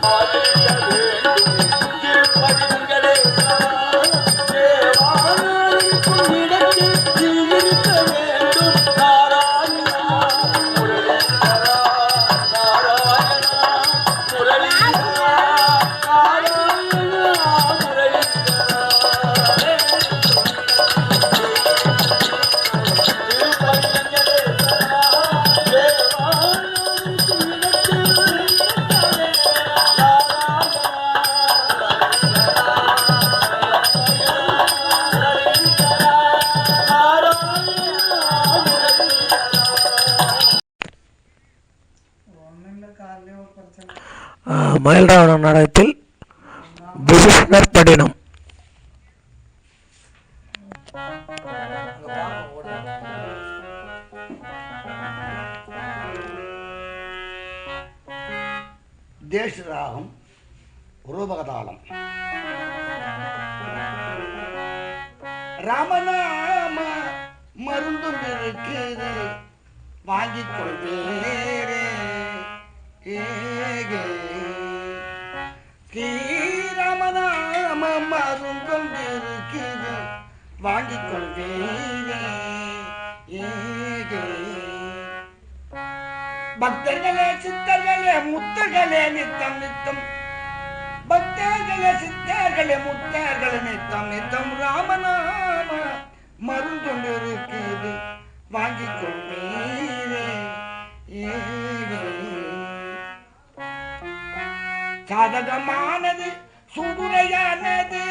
I'm மயில்ராவண நாடகத்தில் விபீஷணர் படினம் தேசராகம் ரூபகதாளம் ராமநாம மருந்தும் இருக்குது வாங்கிக் கொள்வேரே ஏகே. ஸ்ரீராமநாம மருந்துண்டு இருக்குது வாங்கிக் கொள்வேரே பக்தர்களே சித்தர்களே முத்தர்களே நித்தம் நித்தம். பக்தர்களே சித்தர்களே முத்தர்களே நித்தம் நித்தம். ராமநாம சாதகமானது சுடுரையானது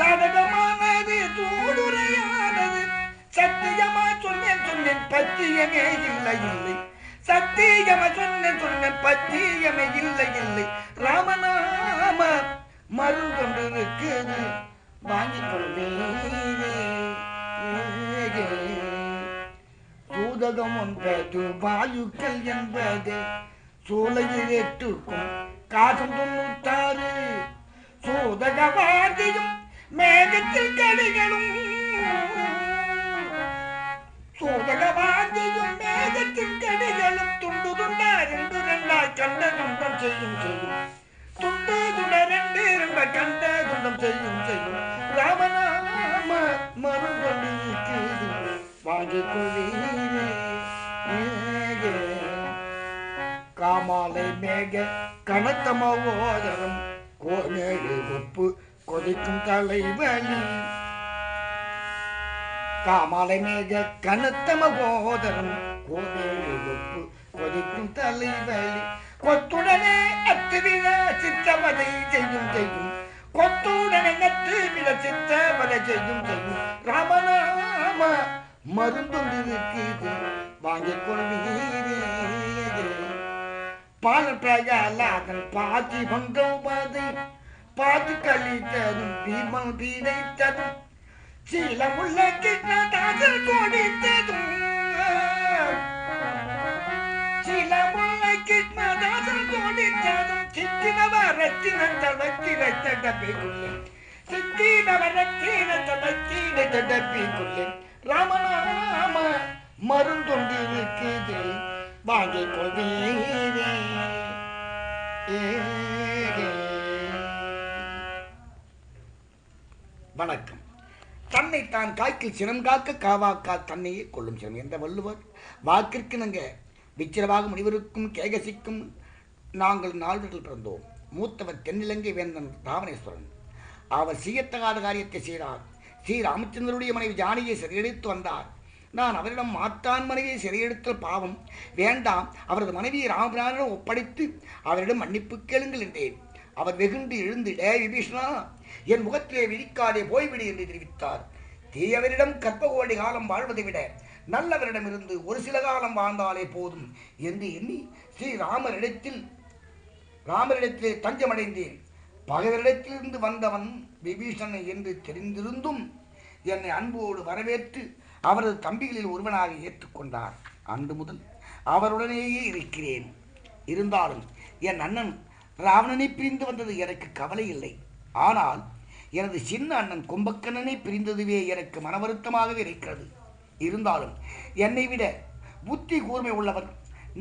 சாதகமானது சூடுரையானது. சத்தியமா சொன்னேன் சொன்னேன் பத்தியமே இல்லை இல்லை. சத்தியமா சொன்னேன் சொன்ன பத்தியமே இல்லை இல்லை. ராமநாம மருந்தொன்று இருக்குது வாங்கிக் கொள்வேன். சூதகம் ஒன்பது வாயுக்கள் என்பது. சூளையில் எட்டுக்கும் காசம் தொண்ணூத்தாறு. சூதகவாதியும் மேகத்தில் கடிகளும். சூதகவாதியும் மேகத்தில் கடிகளும். துண்டு துண்டா ரெண்டு ரெண்டாய் கண்ட துண்டம் செய்யும் செய்யும். துண்டு துண்ட ரெண்டு ரெண்ட கண்ட துண்டம் செய்யும் செய்யும். ராமநாம மறுபடி வாங்கிக் கொள்ளீரே காமாலை மேக கனத்தமவோதரம் கோமேழு ஒப்பு கொதிக்கும் தலைவலி. காமாலை மேக கனத்தமகோதரம் கோமேழு ஒப்பு கொதிக்கும் தலைவலி. கொத்துடனே அத்துவிழ சித்தவதை செய்யும் செய்யும். கொத்துடனே நத்துவிழ சித்தவதை செய்யும் செய்யும். ராமநாம மருந்தொன்றிருக்குது வாங்கிக் கொள்வீரே பாலப்பிரகலாதன் பாதி பங்கோபதை பாதி கழித்ததும் பீமம் பீடைத்ததும் சீலமுள்ள கிருஷ்ணதாசர் கோடித்ததும். சீலமுள்ள கிருஷ்ணதாசர் கோடித்ததும். சித்தினவ ரத்தின தவத்திரை தடப்பிக்குள்ளே சித்தினவ ரத்தின தவத்திரை தடப்பிக்குள்ளே ராமநாம மருந்தொண்டிருக்குது வாங்கிக் கொள்வீரே வணக்கம். தன்னை தான் காய்க்கில் சினம் காக்க காவாக்கா தன்னையே கொள்ளும் சினம் என்ற வள்ளுவர் வாக்கிற்கு நாங்கள் விச்சிரவாக முனிவருக்கும் கேகசிக்கும் நாங்கள் நால்வர்கள் பிறந்தோம். மூத்தவர் தென்னிலங்கை வேந்தன் ராவணேஸ்வரன் அவர் செய்யத்தகாத காரியத்தை செய்தார். ஸ்ரீ ராமச்சந்திரனுடைய மனைவி ஜானியை சிறையெடுத்து வந்தார். நான் அவரிடம் மாத்தான் மனைவியை சிறையெடுத்தல் பாவம் வேண்டாம். அவரது மனைவியை ராமபிரானிடம் ஒப்படைத்து அவரிடம் மன்னிப்பு கேளுங்கள் என்றேன். அவர் வெகுண்டு எழுந்து டே விபீஷ்ணா என் முகத்திலே விரிக்காதே போய்விடு என்று தெரிவித்தார். தீயவரிடம் கற்பகோடி காலம் வாழ்வதை விட நல்லவரிடமிருந்து ஒரு சில காலம் வாழ்ந்தாலே போதும் என்று எண்ணி ஸ்ரீராமரிடத்தில் ராமரிடத்திலே தஞ்சமடைந்தேன். பகைவரிடத்திலிருந்து வந்தவன் விபீஷணன் என்று தெரிந்திருந்தும் என்னை அன்போடு வரவேற்று அவரது தம்பிகளில் ஒருவனாக ஏற்றுக்கொண்டார். அன்று முதல் அவருடனேயே இருக்கிறேன். இருந்தாலும் என் அண்ணன் ராவணனை பிரிந்து வந்தது எனக்கு கவலை இல்லை. ஆனால் எனது சின்ன அண்ணன் கும்பக்கண்ணனை பிரிந்ததுவே எனக்கு மன வருத்தமாகவே இருக்கிறது. இருந்தாலும் என்னை விட புத்தி கூர்மை உள்ளவர்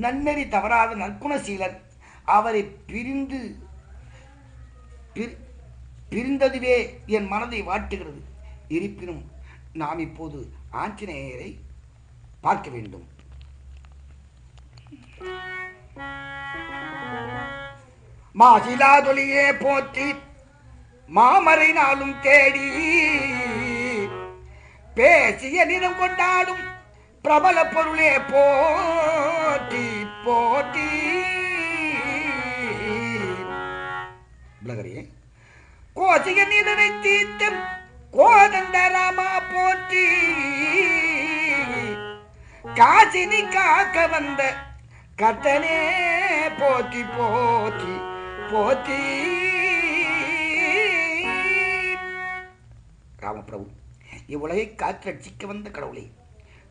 நன்னறி தவறாத நற்குணசீலர் அவரை பிரிந்து பிரிந்ததுவே என் மனதை வாட்டுகிறது. இருப்பினும் நாம் இப்போது ஆஞ்சநேயரை பார்க்க வேண்டும். மாசிலாதொலியே போற்றி மாமரை நாளும் தேடி பேசிய நிறம் கொண்டாடும் பிரபல பொருளே போட்டி போட்டி விலகரியே கோசிக நிலனை தீர்த்தம் கோதண்டராமா போற்றி. காசினி காக்க வந்த கத்தனே போற்றி போற்றி போற்றி. ராமபிரபு இவ்வுலகை காத்து ரட்சிக்க வந்த கடவுளே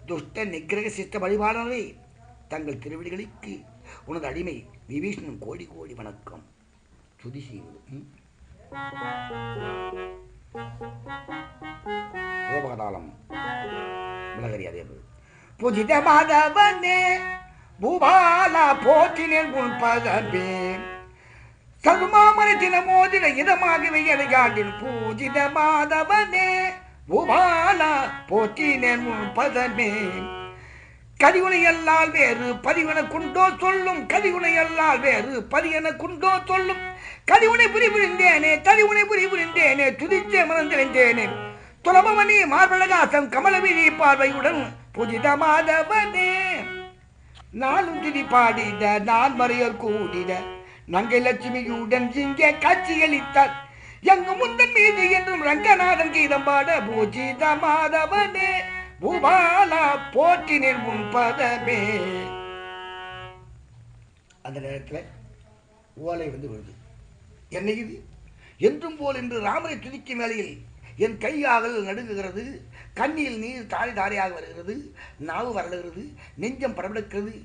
துஷ்ட நிகிரக சிஷ்ட வழிபாடனரே தங்கள் திருவிழிகளுக்கு உனது அடிமை விபீஷணன் கோடி கோடி வணக்கம். துதி செய்வது ம்? ரோபகதாளம் விலகரி அதே புதித மாதவனே பூபாலா போற்றினேன் உன் பதமே சதுமாமரை தினமோதின இதமாகவே எதையாண்டின் பூஜித மாதவனே பூபாலா போற்றினேன் உன் பதமே கதிகுணையல்லால் வேறு பதிவன குண்டோ சொல்லும் கதிவுனையல்லால் வேறு பதியன குண்டோ சொல்லும். கதிவுனை புரி புரிந்தேனே கதிவுனை புரி புரிந்தேனே துதிச்சே மறந்திருந்தேனே துலபமணி மார்பழகாசம் கமலவிழி பார்வையுடன் புதித மாதவனே நாளும் துதி பாடிட நான் மறையர் கூடிட நங்கை லட்சுமியுடன் இங்கே காட்சியளித்தார். எங்கு முந்தன் மீது என்றும் ரங்கநாதன் கீதம் பாட பூஜித மாதவனே பூபாலா போற்றினேன் உன் பதமே. அந்த நேரத்தில் ஓலை வந்து விழுது. என்ன இது? என்றும் போல் என்று ராமரை துதிக்கும் வேளையில் என் கையாகல் நடுங்குகிறது கண்ணியில் நீர் தாரை தாரையாக வருகிறது நாவு வரலுகிறது நெஞ்சம் படபடுக்கிறது.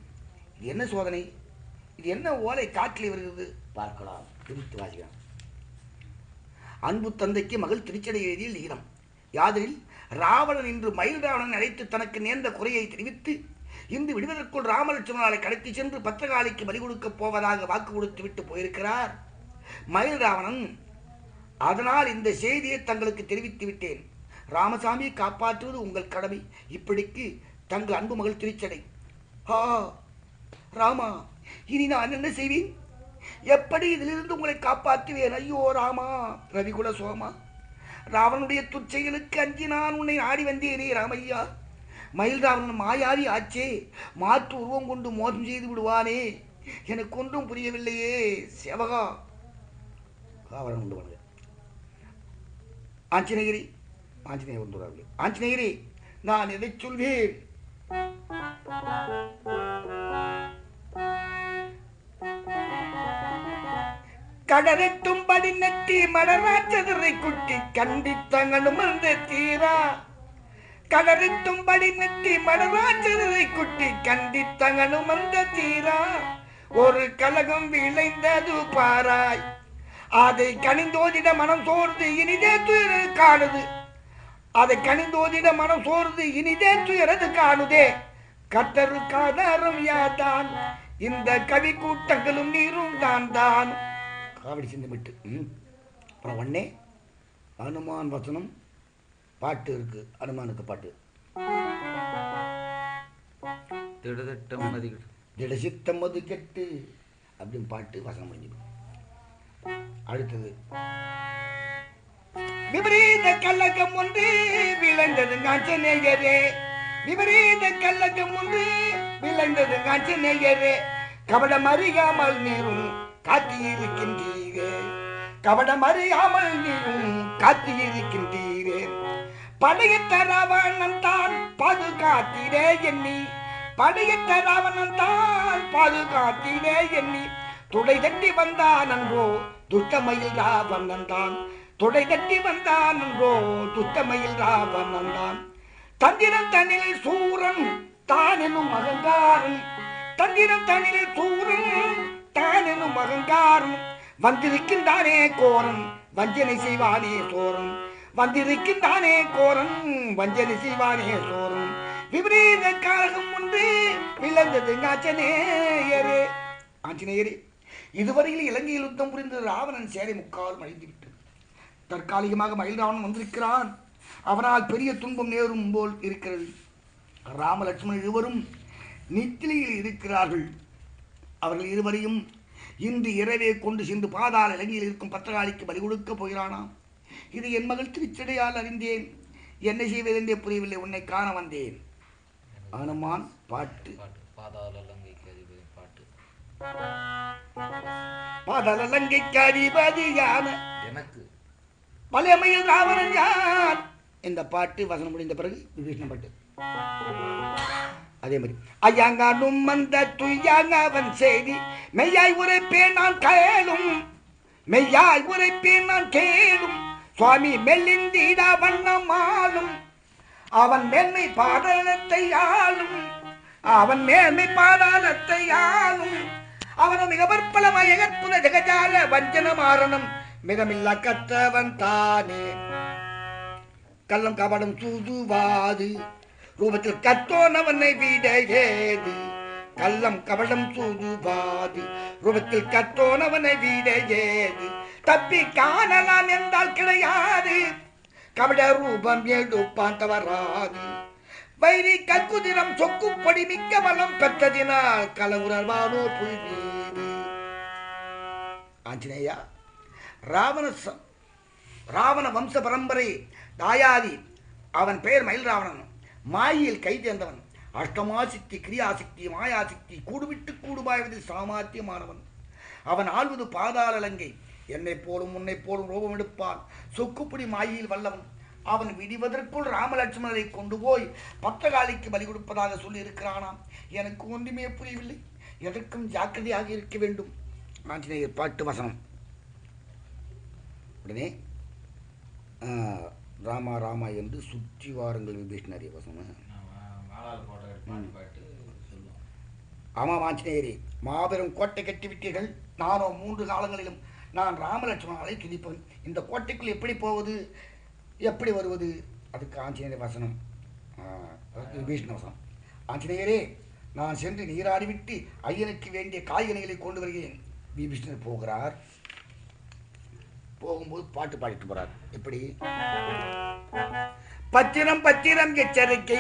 இது என்ன சோதனை? இது என்ன ஓலை காற்றில் வருகிறது? பார்க்கலாம். திருத்து வாசிக்கலாம். அன்பு தந்தைக்கு மகள் திருச்சடை எழுதிய லிகிதம். யாதெனில் ராவணன் இன்று மயில் ராவணன் அழைத்து தனக்கு நேர்ந்த குறையை தெரிவித்து இன்று விடுவதற்குள் ராமலட்சுமணாலை கடத்தி சென்று பத்திரகாளிக்கு பலி கொடுக்கப் போவதாக வாக்கு கொடுத்து விட்டு போயிருக்கிறார். மயில் ராவணன் அதனால் இந்த செய்தியை தங்களுக்கு தெரிவித்து விட்டேன். ராமசாமியை காப்பாற்றுவது உங்கள் கடமை. இப்படிக்கு தங்கள் அன்பு மகள் திருச்சடை. ஆ ராமா இனி நான் என்ன செய்வேன்? எப்படி இதிலிருந்து உங்களை காப்பாற்றுவேன்? ஐயோ ராமா ரவிகுல சோமா. ராவனுடைய துச்சைகளுக்கு அஞ்சி நான் உன்னை நாடி வந்தேனே ராமையா. மயில் ராவணன் மாயாவி ஆச்சே. மாற்று உருவம் கொண்டு மோசம் செய்து விடுவானே. எனக்கு ஒன்றும் புரியவில்லையே சேவகா. ராவணன் உண்டு வருக ஆஞ்சநேயரி ஆஞ்சநேயர் வந்துள்ளார்கள் ஆஞ்சநேயரி நான் எதை சொல்வேன்? கடரெட்டும் படி நெட்டி மடராச்சதுரை குட்டி கண்டித்தங்களும் அந்த தீரா. கடரெட்டும் படி நெட்டி மடராச்சதுரை குட்டி கண்டித்தங்களும் அந்த தீரா. ஒரு கலகம் விளைந்தது பாராய். அதை கனிந்தோதிட மனம் சோர்ந்து இனிதே துயர் காணுது. அதை கனிந்தோதிட மனம் சோர்ந்து இனிதே துயரது காணுதே. கத்தரு ஆதாரம் யாதான் இந்த கவி கூட்டங்களும் நீரும் தான் தான் காவடி சிந்து விட்டு ம். அப்புறம் ஒன்னே அனுமான் வசனம் பாட்டு இருக்கு. அனுமானுக்கு பாட்டு. திடதிட்டம் மதிகள் திடசித்தம் மது கெட்டு அப்படின்னு பாட்டு வசனம் முடிஞ்சு அடுத்தது. விபரீத கள்ளகம் ஒன்று விளைந்தது காஞ்சநேயரே விபரீத கள்ளகம் ஒன்று விளைந்தது காஞ்சநேயரே கபடம் அறியாமல் நீரும் காத்தியிருக்கின்றீரே. கபடம் அறியாமல் நீரும் காத்தியிருக்கின்றீரே. படையற்ற ராவணன் தான் பாதுகாத்திரே எண்ணி. படையற்ற ராவணன் தான் பாதுகாத்திரே எண்ணி. துடை தட்டி வந்தான் அன்றோ துஷ்டமயில் ராவணன் தான். துடை தட்டி வந்தான் அன்றோ துஷ்டமயில் ராவணன் தான். தந்திரன் தனில் சூரன் தானெனும் அகங்காரன். தந்திரன் தனில் சூரன் தானெனும் அகங்காரம் வந்திருக்கின்றானே கோரன் வஞ்சனை செய்வானே சோரன். வந்திருக்கின்றானே கோரன் வஞ்சனை செய்வானே சோரன். விபரீத காரகம் ஒன்று விளந்தது ஆஞ்சநேயரே. ஆஞ்சநேயரே இதுவரையில் இலங்கையில் யுத்தம் புரிந்த ராவணன் சேரை முக்கால் மழிந்து விட்டது தற்காலிகமாக மயில்ராவணன் வந்திருக்கிறான். அவனால் பெரிய துன்பம் நேரும் போல் இருக்கிறது. ராமலட்சுமணன் இருவரும் நித்திலையில் இருக்கிறார்கள். அவர்கள் இருவரையும் இன்று இரவே கொண்டு சென்று பாதாள இலங்கையில் இருக்கும் பத்திரகாளிக்கு பலி கொடுக்கப் போகிறானாம் இது என் மகள் திருச்சடையால் அறிந்தேன். என்ன செய்வதென்றே புரியவில்லை. உன்னை காண வந்தேன். அனுமான் பாட்டு. பாதாள லங்கைக்கு அதிபதியான எனக்கு. பழையமையில் ராவணன் யார்? இந்த பாட்டு வசனம் முடிந்த பிறகு விபீஷண பாட்டு. அதே மாதிரி ஐயாங்கானும் அந்த துய்யாங்க அவன் செய்தி மெய்யாய் உரைப்பேன் நான் கேளும் மெய்யாய் உரைப்பேன் நான் கேளும் சுவாமி மெல்லிந்தீடா வண்ணம் ஆளும் அவன் மேன்மை பாடலத்தை ஆளும் அவன் மேன்மை பாதாளத்தை ஆளும் அவனும் மிக பற்பலமாய கற்புல ஜெகஜால வஞ்சன மாறணும் மிகமில்ல கற்றவன் தானே. கள்ளம் கபடம் சூதுவாது ரூபத்தில் கத்தோனவனை விட ஏது கள்ளம் கவளம் சூதுபாது ரூபத்தில் கத்தோனவனை விட ஏது தப்பி காணலாம் என்றால் கிடையாது. கபட ரூபம் எடுப்பான் தவறாது. வைரி கற்குதிரம் சொக்குப்படி மிக்க வளம் பெற்றதினால் கலவுரவானோ புய் மீது ஆஞ்சநேயா ராவண ராவண வம்ச பரம்பரை தாயாதி அவன் பெயர் மயில் ராவணன் மாயில் கைதேர்ந்தவன் அஷ்டமாசிக்தி மாயாசக்தி கூடுவிட்டு கூடுபாய்வதில் சாமாத்தியமானவன். அவன் ஆள்வது பாதாள லங்கை. என்னைப் போலும் உன்னை போலும் ரூபம் எடுப்பான். சொக்குப்பிடி மாயில் வல்லவன். அவன் விடிவதற்குள் ராமலட்சுமணரை கொண்டு போய் பத்தகாலிக்கு பலி கொடுப்பதாக சொல்லி இருக்கிறானாம் எனக்கு ஒன்றுமே புரியவில்லை. எதற்கும் ஜாக்கிரதையாக இருக்க வேண்டும். ஆஞ்சநேயர் பாட்டு வசனம். உடனே ராமா ராமா என்று சுற்றி வாருங்கள் விபீஷ்ணரிய வசனம் ஆமாம் ஆஞ்சநேயரே மாபெரும் கோட்டை கட்டிவிட்டீர்கள் நானோ மூன்று காலங்களிலும் நான் ராமலட்சுமணனை துதிப்பவன் இந்த கோட்டைக்குள் எப்படி போவது? எப்படி வருவது? அதுக்கு ஆஞ்சநேயர் வசனம். விபீஷ்ண வசனம். ஆஞ்சநேயரே நான் சென்று நீராடிவிட்டு ஐயனுக்கு வேண்டிய காய்கனிகளை கொண்டு வருகிறேன். விபீஷ்ணர் போகிறார். போகும்போது பாட்டு பாடிட்டு போறார். எப்படி? பத்திரம் பத்திரம் எச்சரிக்கை.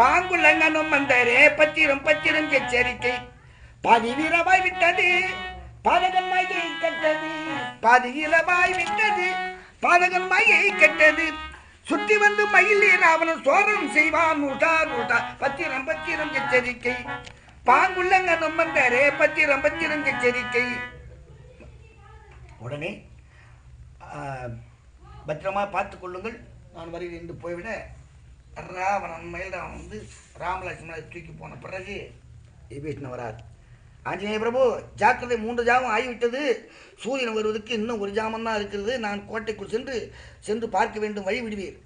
பாங்குள்ளங்கனும் வந்தரே பத்திரம் பத்திரம் எச்சரிக்கை. பாதி வீரமாய் விட்டது பாதகன் மாயை கட்டது. பாதி வீரமாய் விட்டது பாதகன் மாயை கட்டது. சுற்றி வந்து மயிலே ராவணன் சோரம் செய்வான். நூட்டா நூட்டா பத்திரம் பத்திரம் எச்சரிக்கை. பாங்குள்ளங்கனும் வந்தரே பத்திரம் பத்திரம் எச்சரிக்கை. உடனே ஆஹ், பத்திரமா பார்த்து கொள்ளுங்கள். நான் வருகிறேன் என்று போய்விட ராவணன் மயில்ராவன் வந்து ராமலட்சுமணனை தூக்கி போன பிறகு விபீஷ்ணன் வரார். ஆஞ்சநேய பிரபு ஜாக்கிரதை மூன்று ஜாமம் ஆகிவிட்டது. சூரியன் வருவதற்கு இன்னும் ஒரு ஜாமம் தான் இருக்கிறது. நான் கோட்டைக்குள் சென்று சென்று பார்க்க வேண்டும் வழி விடுவீர்.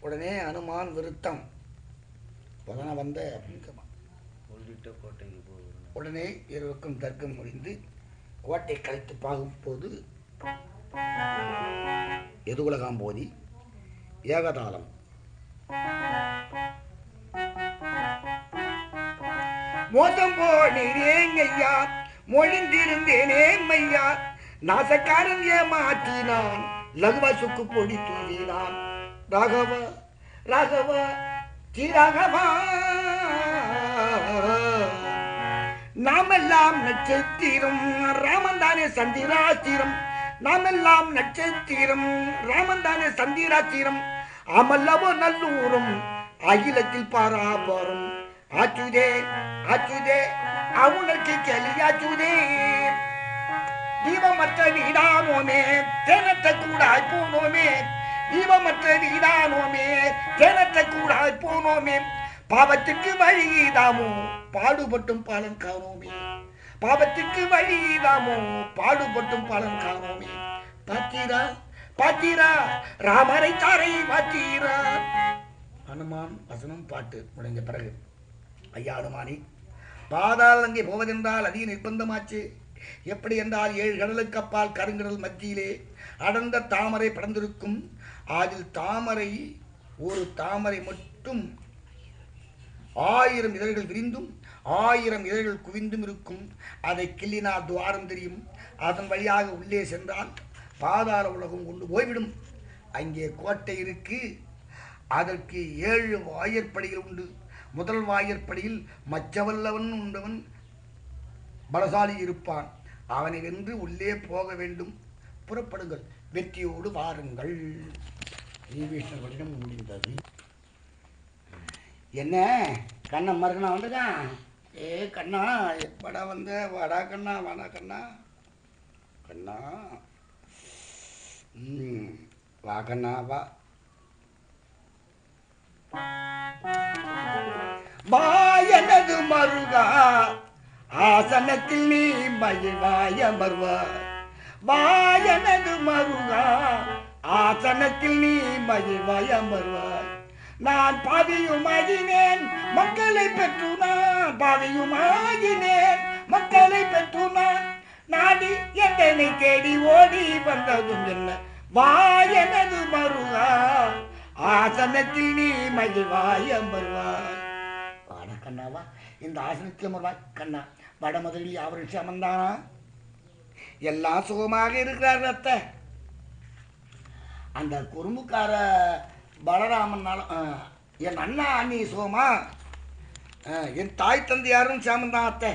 உடனே அனுமான் விருத்தம். பதன வந்த அப்படின்னு கோட்டைக்கு போகிறோம் உடனே இருவருக்கும் தர்க்கம் முடிந்து கோட்டை கலைத்து பார்க்கும்போது எதுகுலகாம்போதி ஏகதாளம். மோசம் போனேங்கய்யா மொழிந்திருந்தேனே மையா. நாசக்காரன் ஏமாற்றினான் லகுவாசுக்கு பொடி தூவினான். ராகவ ராகவ ஸ்ரீராகவா நாமெல்லாம் நட்சத்திரம் ராமன் தானே நாம் நாமெல்லாம் நட்சத்திரம் ராமன் தானே சந்திராத்திரம். அமல்லவோ நல்லூரும் அகிலத்தில் பாராபரம். ஆச்சுதே ஆச்சுதே அவனுக்கு கெளியாச்சுதே தீபமற்ற வீடானோமே தேனத்தை கூடாய் போனோமே தீபமற்ற வீடானோமே தேனத்தை கூடாய் போனோமே பாவத்துக்கு வழிதாமோ பாடுபட்டும் பலன் காணோமே. பாவத்துக்கு வழிதாமோ பாடுபட்டும் பலன் காணோமே பாத்தீரா பாத்தீரா ராமரை தாரை பாத்தீரா அனுமான் வசனம் பாட்டு முடிஞ்ச பிறகு ஐயா அனுமானி பாதாள அங்கே போவதென்றால் அதிக நிர்பந்தமாச்சு. எப்படி என்றால் ஏழு கடலுக்கு அப்பால் கருங்கடல் மத்தியிலே அடர்ந்த தாமரை படர்ந்திருக்கும். அதில் தாமரை ஒரு தாமரை மட்டும் ஆயிரம் இதழ்கள் விரிந்தும் ஆயிரம் இதழ்கள் குவிந்தும் இருக்கும். அதை கிள்ளினால் துவாரம் தெரியும். அதன் வழியாக உள்ளே சென்றால் பாதாள உலகம் கொண்டு போய்விடும். அங்கே கோட்டை இருக்கு. அதற்கு ஏழு வாயற்படிகள் உண்டு. முதல் வாயற்படியில் மச்சவல்லவன் உண்டவன் பலசாலி இருப்பான். அவனை வென்று உள்ளே போக வேண்டும். புறப்படுங்கள். வெற்றியோடு வாருங்கள். முடிந்தது. என்ன? கண்ணை மறுக்கணா வந்துட்டான் ஏ கண்ணா எப்படா வந்த? வாடா கண்ணா வாடா கண்ணா. கண்ணா. ம் வா கண்ணா வா. வா எனது மருகா ஆசனத்தில் நீ மகிழ்வாய மருவாய் வா எனது மருகா ஆசனத்தில் நீ மகிழ்வாய மருவாய் நான் பாவியுமாகினேன் மக்களை பெற்று நான் பாவியுமாகினேன் மக்களை பெற்று நான் நாடி என்னை தேடி ஓடி வந்ததும் என்ன வா எனது மருகா ஆசனத்தில் நீ மகிழ்வாய் அமர்வாய். வாடா கண்ணாவா இந்த ஆசனத்தில் அமர்வாய். கண்ணா வட முதலி அவர் அமர்ந்தானா எல்லாம் சுகமாக இருக்கிறார் அத்தை. அந்த குறும்புக்கார பலராமன் பலராமன்னாலும் என் அண்ணா அண்ணி சோமா என் தாய் தந்தையாரும் சாமந்தான் அத்தை.